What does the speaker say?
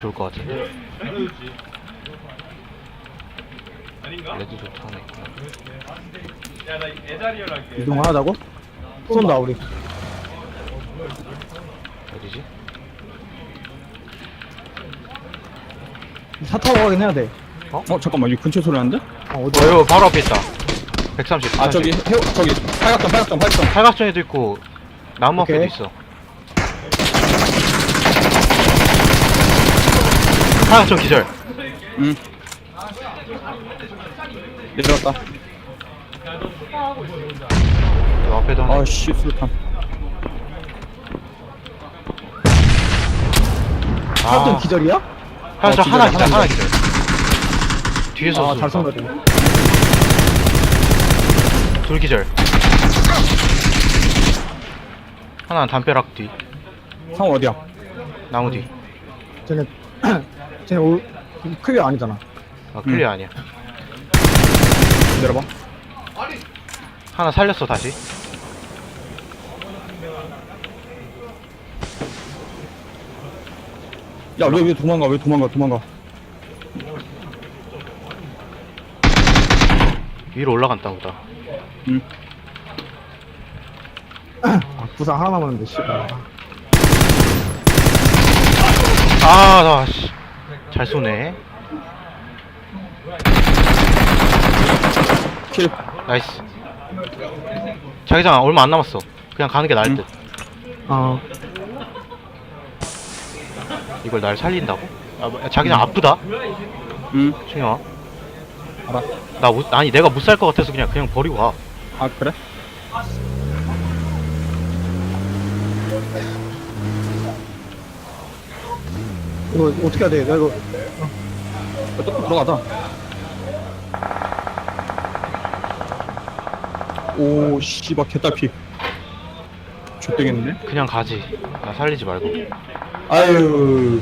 좋을 것 같은데. 레드 좋다네. 이동하자고? 쏜다 우리 어디지? 차 타고 가긴 해야 돼 어 잠깐만 여기 근처 소리 나는데? 어, 어디 어, 이거 바로 앞에 있다. 130. 아 저기 해오 저기 팔각정 팔각정 팔각정 팔각정에도 있고 나무 앞에도 오케이. 있어. 팔각정 기절. 응 내려갔다 요 앞에도 하나. 아씨 수류탄 차좀 아, 기절이야? 어, 하나 기절, 기절, 하나 하나 기절. 뒤에서 아 잘 쏜다. 쏜다 둘 기절. 하나는 담벼락 뒤, 상호 어디야? 나무 뒤. 쟤네 쟤네 올 크게 아니잖아 아, 클리어 아니야. 내려봐 하나 살렸어, 다시. 야 왜 왜 도망가 왜 도망가 도망가 위로 올라간다 보다. 응 아, 부상 하나 남았는데 씨발 아, 나, 씨. 잘 쏘네. 킬. 나이스. 자기장 얼마 안 남았어. 그냥 가는 게 나을 응. 듯. 어 이걸 날 살린다고? 아, 뭐, 자기장 아프다? 응 충영아. 알아 나 못, 아니, 내가 못 살 것 같아서 그냥, 그냥 버리고 가. 아 그래? 이거 어떻게 해야 돼? 나 이거 야, 또 들어가자 오 씨발 개딸피 좆되겠는데? 그냥 가지. 나 살리지 말고. 아유